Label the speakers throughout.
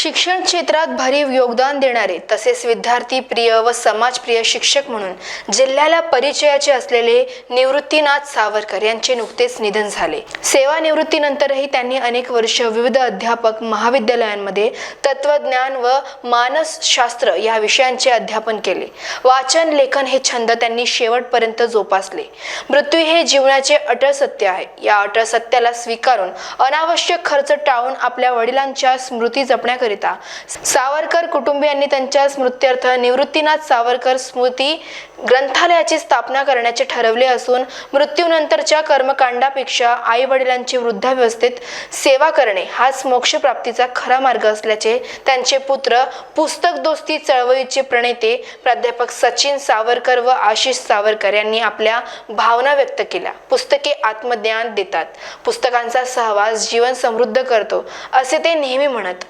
Speaker 1: शिक्षण क्षेत्रात भरीव योगदान देणारे तसेच विद्यार्थी प्रिय व समाजप्रिय शिक्षक म्हणून जिल्ह्याला परिचयाचे असलेले निवृत्तीनाथ सावरकर यांचे नुकतेच निधन झाले. सेवानिवृत्तीनंतरही त्यांनी अनेक वर्ष विविध अध्यापक महाविद्यालयांमध्ये तत्वज्ञान व मानसशास्त्र या विषयांचे अध्यापन केले. वाचन लेखन हे छंद त्यांनी शेवटपर्यंत जोपासले. मृत्यू हे जीवनाचे अटळ सत्य आहे. या अटळ सत्याला स्वीकारून अनावश्यक खर्च टाळून आपल्या वडिलांच्या स्मृती जपण्याकरिता सावरकर कुटुंबियांनी त्यांच्या स्मृत्यर्थ निवृत्तीनाथ सावरकर स्मृती ग्रंथालयाची स्थापना करण्याचे ठरवले असून मृत्यूनंतरच्या कर्मकांडापेक्षा आई वडिलांची वृद्धावस्थेत सेवा करणे हाच मोक्षप्राप्तीचा खरा मार्ग असल्याचे त्यांचे पुत्र पुस्तक दोस्ती चळवळीचे प्रणेते प्राध्यापक सचिन सावरकर व आशिष सावरकर यांनी आपल्या भावना व्यक्त केल्या. पुस्तके आत्मज्ञान देतात. पुस्तकांचा सहवास जीवन समृद्ध करतो असे ते नेहमी म्हणत.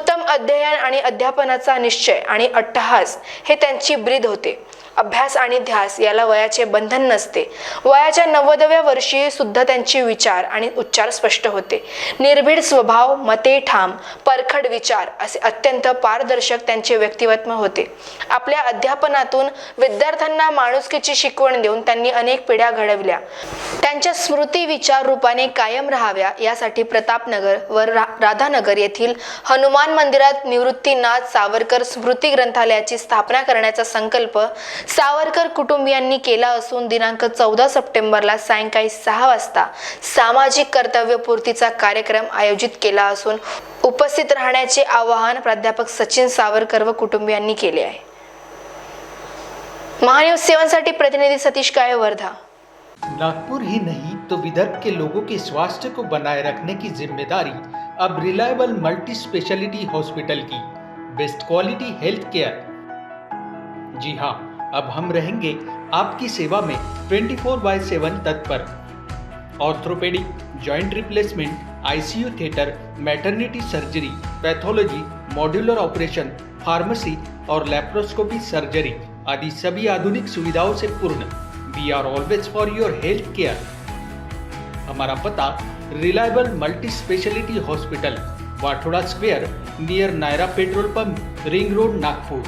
Speaker 1: उत्तम अध्ययन आणि अध्यापनाचा निश्चय आणि अट्टहास हे त्यांची ब्रीद होते. अभ्यास आणि ध्यास याला वयाचे बंधन नसते. वयाच्या नव्वदव्या वर्षी सुद्धा त्यांचे विचार आणि उच्चार स्पष्ट होते. निर्भीड स्वभाव मते ठाम परखड विचार असे अत्यंत पारदर्शक त्यांचे व्यक्तिमत्व होते. आपल्या अध्यापनातून विद्यार्थ्यांना माणुसकीची शिकवण देऊन त्यांनी अनेक पिढ्या घडविल्या. त्यांच्या स्मृती विचार रूपाने कायम राहाव्या यासाठी प्रतापनगर व रा राधानगर येथील हनुमान मंदिरात निवृत्तीनाथ सावरकर स्मृती ग्रंथालयाची स्थापना करण्याचा संकल्प सावरकर कुटुंबियांनी केला असून दिनांक चौदा सप्टेंबरला सायंकाळी सहा वाजता सामाजिक कर्तव्यपूर्तीचा कार्यक्रम आयोजित केला असून उपस्थित राहण्याचे आवाहन प्राध्यापक सचिन सावरकर व कुटुंबियांनी केले आहे. महान्यूज सेवांसाठी प्रतिनिधी सतीश काळे वर्धा.
Speaker 2: नागपुर ही नहीं तो विदर्भ के लोगों के स्वास्थ्य को बनाए रखने की जिम्मेदारी अब रिलायबल मल्टी स्पेशलिटी हॉस्पिटल की बेस्ट क्वालिटी हेल्थ केयर जी हाँ अब हम रहेंगे आपकी सेवा में 24 फोर बाय सेवन तत्पर orthopaedic joint replacement ICU theatre maternity surgery pathology modular operation pharmacy और लेप्रोस्कोपी सर्जरी आदि सभी आधुनिक सुविधाओं से पूर्ण। We are always for your health care हमारा पता reliable multi speciality hospital Wathoda square near Nayara petrol pump ring road Nagpur.